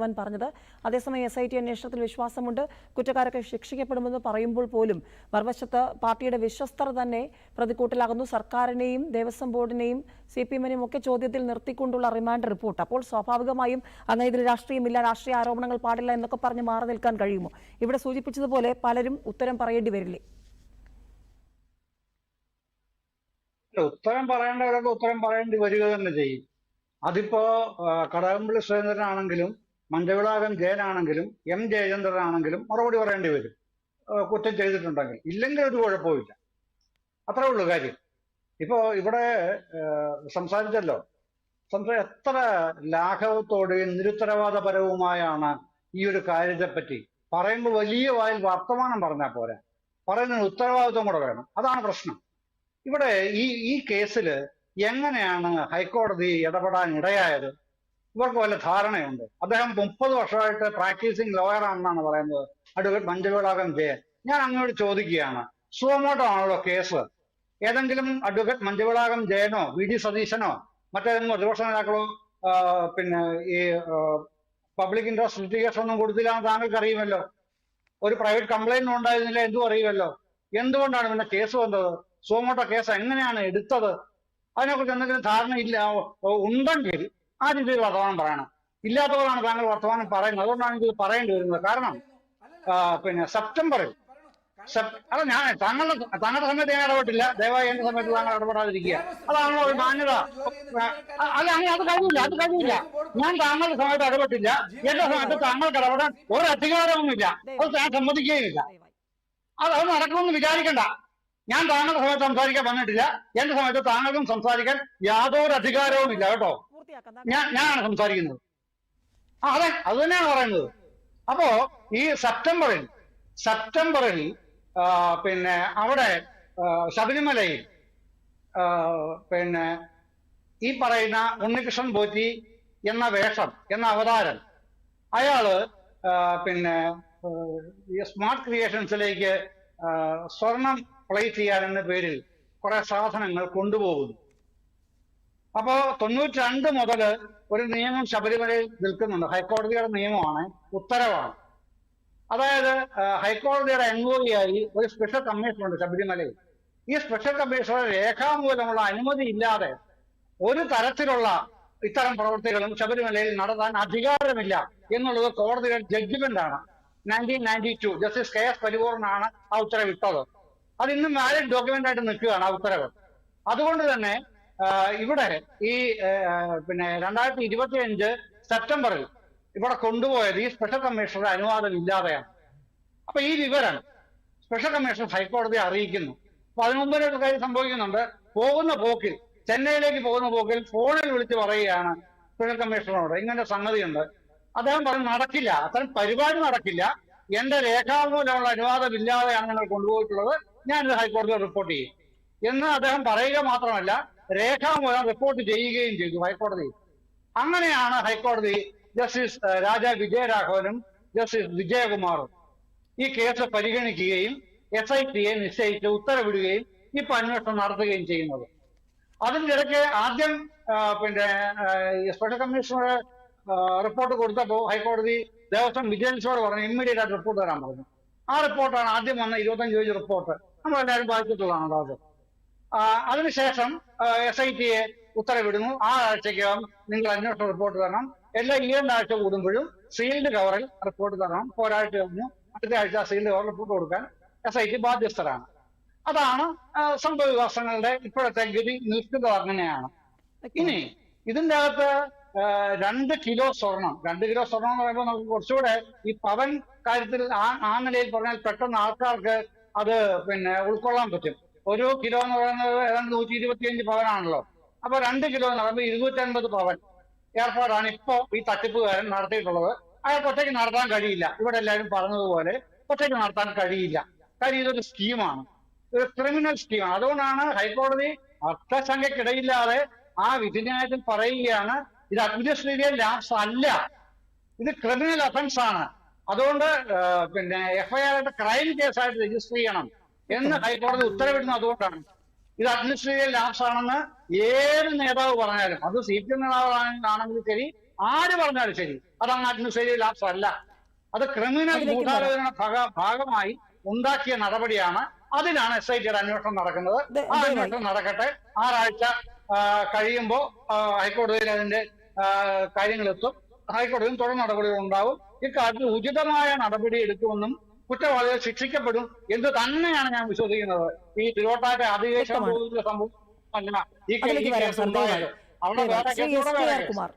വാസവൻ പറഞ്ഞത്. അതേസമയം S I T അന്വേഷണത്തിൽ വിശ്വാസമുണ്ട്. കുറ്റക്കാരൊക്കെ ശിക്ഷിക്കപ്പെടുമെന്ന് പറയുമ്പോൾ പോലും മറുവശത്ത് പാർട്ടിയുടെ വിശ്വസ്തർ തന്നെ പ്രതിക്കൂട്ടിലാകുന്നു. സർക്കാരിനെയും ദേവസ്വം ബോർഡിനെയും സി പി എമ്മിനെയും ഒക്കെ ചോദ്യത്തിൽ നിർത്തിക്കൊണ്ടുള്ള റിമാൻഡ് റിപ്പോർട്ട്. അപ്പോൾ സ്വാഭാവികമായും അങ്ങനെ ഇതിൽ രാഷ്ട്രീയമില്ല രാഷ്ട്രീയ ആരോപണങ്ങൾ പാടില്ല എന്നൊക്കെ പറഞ്ഞ് മാറി നിൽക്കാൻ കഴിയുമോ? ഇവിടെ സൂചിപ്പിച്ചതുപോലെ പലരും ഉത്തരം പറയേണ്ടി വരില്ലേ? ഉത്തരം പറയേണ്ടവരൊക്കെ ഉത്തരം പറയേണ്ടി വരിക തന്നെ ചെയ്യും. അതിപ്പോ കടകംപള്ളി സുരേന്ദ്രനാണെങ്കിലും മഞ്ചവിളാകം ജയനാണെങ്കിലും എം ജയചന്ദ്രൻ ആണെങ്കിലും മറുപടി പറയേണ്ടി വരും. കുറ്റം ചെയ്തിട്ടുണ്ടെങ്കിൽ. ഇല്ലെങ്കിൽ ഒരു കുഴപ്പമില്ല അത്രേ ഉള്ളൂ കാര്യം. ഇപ്പോ ഇവിടെ സംസാരിച്ചല്ലോ. സംസാര എത്ര ലാഘവത്തോടെയും നിരുത്തരവാദപരവുമായാണ് ഈ ഒരു കാര്യത്തെപ്പറ്റി പറയുമ്പോൾ വലിയ വായിൽ വർത്തമാനം പറഞ്ഞാൽ പോരാ. പറയുന്നതിന് ഉത്തരവാദിത്വം കൂടെ വേണം. അതാണ് പ്രശ്നം. ഇവിടെ ഈ ഈ കേസിൽ എങ്ങനെയാണ് ഹൈക്കോടതി ഇടപെടാൻ ഇടയായത്? ഇവർക്ക് വല്ല ധാരണയുണ്ട്. അദ്ദേഹം മുപ്പത് വർഷമായിട്ട് പ്രാക്ടീസിങ് ലോയർ ആണെന്നാണ് പറയുന്നത്. അഡ്വക്കേറ്റ് മഞ്ചവിളാകം ജയൻ ഞാൻ അങ്ങോട്ട് ചോദിക്കുകയാണ്. സുവമോട്ടോ ആണല്ലോ കേസ്? ഏതെങ്കിലും അഡ്വക്കേറ്റ് മഞ്ചവിളാകം ജയനോ വി ഡി സതീശനോ മറ്റേതെങ്കിലും പ്രതിപക്ഷ നേതാക്കളോ പിന്നെ ഈ പബ്ലിക് ഇൻട്രസ്റ്റ് ലിറ്റിഗേഷൻ ഒന്നും കൊടുത്തില്ലാന്ന് താങ്കൾക്ക് അറിയുമല്ലോ? ഒരു പ്രൈവറ്റ് കംപ്ലൈന്റ് ഉണ്ടായിരുന്നില്ല എന്തും അറിയുമല്ലോ? എന്തുകൊണ്ടാണ് പിന്നെ കേസ് വന്നത്? സുവമോട്ടോ കേസ് എങ്ങനെയാണ് എടുത്തത്? അതിനെക്കുറിച്ച് എന്തെങ്കിലും ധാരണ ഇല്ല ഉണ്ടെങ്കിൽ ആ രീതിയിൽ വർത്തമാനം പറയണം. ഇല്ലാത്തവരാണ് താങ്കൾ വർത്തമാനം പറയുന്നത്. അതുകൊണ്ടാണ് ഇത് പറയേണ്ടി വരുന്നത്. കാരണം പിന്നെ സെപ്റ്റംബറിൽ അല്ല ഞാൻ താങ്കളുടെ താങ്കളുടെ സമയത്ത് ഞാൻ ഇടപെട്ടില്ല. ദയവായി എന്റെ സമയത്ത് താങ്കൾ ഇടപെടാതിരിക്കുക. അതാണല്ലോ ഒരു മാന്യത. അല്ല അങ്ങനെ അത് കഴിയില്ല അത് കഴിയില്ല. ഞാൻ താങ്കളുടെ സമയത്ത് ഇടപെട്ടില്ല. എന്റെ സമയത്ത് താങ്കൾക്ക് ഇടപെടാൻ ഒരു അധികാരമൊന്നുമില്ല അത് ഞാൻ സമ്മതിക്കുകയില്ല. അത് അത് നടക്കുമെന്ന് വിചാരിക്കണ്ട. ഞാൻ താങ്കളുടെ സമയത്ത് സംസാരിക്കാൻ വന്നിട്ടില്ല. എന്റെ സമയത്ത് താങ്കൾക്കും സംസാരിക്കാൻ യാതൊരു അധികാരവും ഇല്ല കേട്ടോ. ഞാനാണ് സംസാരിക്കുന്നത്. ആ അതെ അത് തന്നെയാണ് പറയുന്നത്. അപ്പോ ഈ സെപ്റ്റംബറിൽ സെപ്റ്റംബറിൽ പിന്നെ അവിടെ ശബരിമലയിൽ പിന്നെ ഈ പറയുന്ന ഉണ്ണികൃഷ്ണൻ പോറ്റി എന്ന വേഷം എന്ന അവതാരം അയാൾ പിന്നെ ഈ സ്മാർട്ട് ക്രിയേഷൻസിലേക്ക് സ്വർണം പ്ലേസ് ചെയ്യാൻ എന്ന പേരിൽ കുറെ സാധനങ്ങൾ കൊണ്ടുപോകുന്നു. അപ്പോ തൊണ്ണൂറ്റി രണ്ട് മുതൽ ഒരു നിയമം ശബരിമലയിൽ നിൽക്കുന്നുണ്ട്. ഹൈക്കോടതിയുടെ നിയമമാണ് ഉത്തരവാണ്. അതായത് ഹൈക്കോടതിയുടെ എൻക്വയറിയായി ഒരു സ്പെഷ്യൽ കമ്മീഷനുണ്ട് ശബരിമലയിൽ. ഈ സ്പെഷ്യൽ കമ്മീഷണർ രേഖാമൂലമുള്ള അനുമതി ഇല്ലാതെ ഒരു തരത്തിലുള്ള ഇത്തരം പ്രവൃത്തികളും ശബരിമലയിൽ നടത്താൻ അധികാരമില്ല എന്നുള്ളത് കോടതിയുടെ ജഡ്ജ്മെന്റ് ആണ്. Nineteen ninety two justice K S പരിപൂർണാണ് ആ ഉത്തരവിട്ടത്. അത് ഇന്നും വാലിഡ് ഡോക്യുമെന്റ് ആയിട്ട് നിൽക്കുകയാണ് ആ ഉത്തരവ്. അതുകൊണ്ട് തന്നെ ഇവിടെ ഈ പിന്നെ രണ്ടായിരത്തി ഇരുപത്തി അഞ്ച് സെപ്റ്റംബറിൽ ഇവിടെ കൊണ്ടുപോയത് ഈ സ്പെഷ്യൽ കമ്മീഷണറുടെ അനുവാദം ഇല്ലാതെയാണ്. അപ്പൊ ഈ വിവരം സ്പെഷ്യൽ കമ്മീഷണർ ഹൈക്കോടതിയെ അറിയിക്കുന്നു. അപ്പൊ അതിനു മുമ്പേ ഒരു കാര്യം സംഭവിക്കുന്നുണ്ട്. പോകുന്ന പോക്കിൽ ചെന്നൈയിലേക്ക് പോകുന്ന പോക്കിൽ ഫോണിൽ വിളിച്ച് പറയുകയാണ് സ്പെഷ്യൽ കമ്മീഷണറോട്. ഇങ്ങനെ സംഗതിയുണ്ട്. അദ്ദേഹം പറഞ്ഞു നടക്കില്ല. അത്തരം പരിപാടി നടക്കില്ല. എന്റെ രേഖാമൂലമുള്ള അനുവാദം ഇല്ലാതെയാണ് നിങ്ങൾ കൊണ്ടുപോയിട്ടുള്ളത്. ഞാനിത് ഹൈക്കോടതിയിൽ റിപ്പോർട്ട് ചെയ്യും. എന്ന് അദ്ദേഹം പറയുക മാത്രമല്ല രേഖാമൂലം റിപ്പോർട്ട് ചെയ്യുകയും ചെയ്തു ഹൈക്കോടതി. അങ്ങനെയാണ് ഹൈക്കോടതി ജസ്റ്റിസ് രാജാ വിജയരാഘവനും ജസ്റ്റിസ് വിജയകുമാറും ഈ കേസ് പരിഗണിക്കുകയും എസ് ഐ ടിയെ നിശ്ചയിച്ച് ഉത്തരവിടുകയും ഇപ്പൊ അന്വേഷണം നടത്തുകയും ചെയ്യുന്നത്. അതിനിടയ്ക്ക് ആദ്യം പിന്നെ സ്പെഷ്യൽ കമ്മീഷണർ റിപ്പോർട്ട് കൊടുത്തപ്പോൾ ഹൈക്കോടതി ദേവസ്വം വിജിലൻസോട് പറഞ്ഞു ഇമ്മീഡിയറ്റ് ആയിട്ട് റിപ്പോർട്ട് തരാൻ പറഞ്ഞു. ആ റിപ്പോർട്ടാണ് ആദ്യം വന്ന ഇരുപത്തഞ്ച് പേജ് റിപ്പോർട്ട്. നമ്മളെല്ലാവരും വായിച്ചിട്ടുള്ളതാണ് അത്. ആ, അതിനുശേഷം എസ് ഐ ടിയെ ഉത്തരവിടുന്നു. ആ ആഴ്ചയ്ക്കകം നിങ്ങൾ അന്വേഷണ റിപ്പോർട്ട് തരണം. എല്ലാ ഈ ആഴ്ച കൂടുമ്പോഴും സീൽഡ് കവറിൽ റിപ്പോർട്ട് തരണം. ഒരാഴ്ച കഴിഞ്ഞു. അടുത്ത ആഴ്ച സീൽഡ് കവർ റിപ്പോർട്ട് കൊടുക്കാൻ എസ് ഐ ടി ബാധ്യസ്ഥരാണ്. അതാണ് സംഭവ വികാസങ്ങളുടെ ഇപ്പോഴത്തെ ഗതി നിൽക്കുന്നത് അങ്ങനെയാണ് ഇനി ഇതിന്റെ അകത്ത് രണ്ട് കിലോ സ്വർണം. രണ്ട് കിലോ സ്വർണം എന്ന് പറയുമ്പോൾ നമുക്ക് കുറച്ചുകൂടെ ഈ പവൻ കാര്യത്തിൽ ആ ആ നിലയിൽ പറഞ്ഞാൽ പെട്ടെന്ന് ആൾക്കാർക്ക് അത് പിന്നെ ഉൾക്കൊള്ളാൻ പറ്റും. ഒരു കിലോ എന്ന് പറയുന്നത് ഏതാണ്ട് നൂറ്റി ഇരുപത്തിയഞ്ച് പവനാണല്ലോ. അപ്പൊ രണ്ട് കിലോ എന്ന് പറയുമ്പോൾ ഇരുന്നൂറ്റി അൻപത് പവൻ ഏർപ്പാടാണ് ഇപ്പോ ഈ തട്ടിപ്പുകാരൻ നടത്തിയിട്ടുള്ളത്. അയാൾക്ക് ഒറ്റയ്ക്ക് നടത്താൻ കഴിയില്ല. ഇവിടെ എല്ലാവരും പറഞ്ഞതുപോലെ ഒറ്റയ്ക്ക് നടത്താൻ കഴിയില്ല. കാര്യം ഇതൊരു സ്കീമാണ് ഒരു ക്രിമിനൽ സ്കീമാണ് അതുകൊണ്ടാണ് ഹൈക്കോടതി അർത്ഥസംഖ്യക്കിടയില്ലാതെ ആ വിധിന്യായത്തിൽ പറയുകയാണ് ഇത് അഡ്മിനിസ്ട്രേറ്റീവ് ലാപ്സ് അല്ല. ഇത് ക്രിമിനൽ ഒഫൻസ് ആണ്. അതുകൊണ്ട് പിന്നെ എഫ്ഐആർ ആയിട്ട് ക്രൈം കേസായിട്ട് രജിസ്റ്റർ ചെയ്യണം. എന്ന് ഹൈക്കോടതി ഉത്തരവിടുന്നത് അതുകൊണ്ടാണ്. ഇത് അഡ്മിനിസ്ട്രേറ്റീവ് ലാപ്സ് ആണെന്ന് ഏത് നേതാവ് പറഞ്ഞാലും അത് സി പി എം നേതാവാണെങ്കിലും ശരി ആര് പറഞ്ഞാലും ശരി അതാണ് അഡ്മിനിസ്ട്രേറ്റീവ് ലാപ്സ് അല്ല അത് ക്രിമിനൽ ഗൂഢാലോചന ഭാഗ- ഭാഗമായി ഉണ്ടാക്കിയ നടപടിയാണ്. അതിനാണ് എസ് ഐ ടിയുടെ അന്വേഷണം നടക്കുന്നത്. ആ അന്വേഷണം നടക്കട്ടെ. ആറാഴ്ച കഴിയുമ്പോൾ ഹൈക്കോടതിയിൽ അതിന്റെ കാര്യങ്ങൾ എത്തും ഹൈക്കോടതിയും തുടർ നടപടികൾ ഉണ്ടാവും ഇക്കാര്യത്തിൽ ഉചിതമായ നടപടി എടുക്കുമെന്നും കുറ്റവാളികൾ ശിക്ഷിക്കപ്പെടും എന്ന് തന്നെയാണ് ഞാൻ വിശ്വസിക്കുന്നത്. ഈ തിരുവട്ടാറ്റെ വ്യക്തമാണ്. സംഭവം അല്ല. ഈ കേസ് അവിടെ വേറെ ശ്രീ കേസ് എസ് ഇവിടെ കെ വേറെ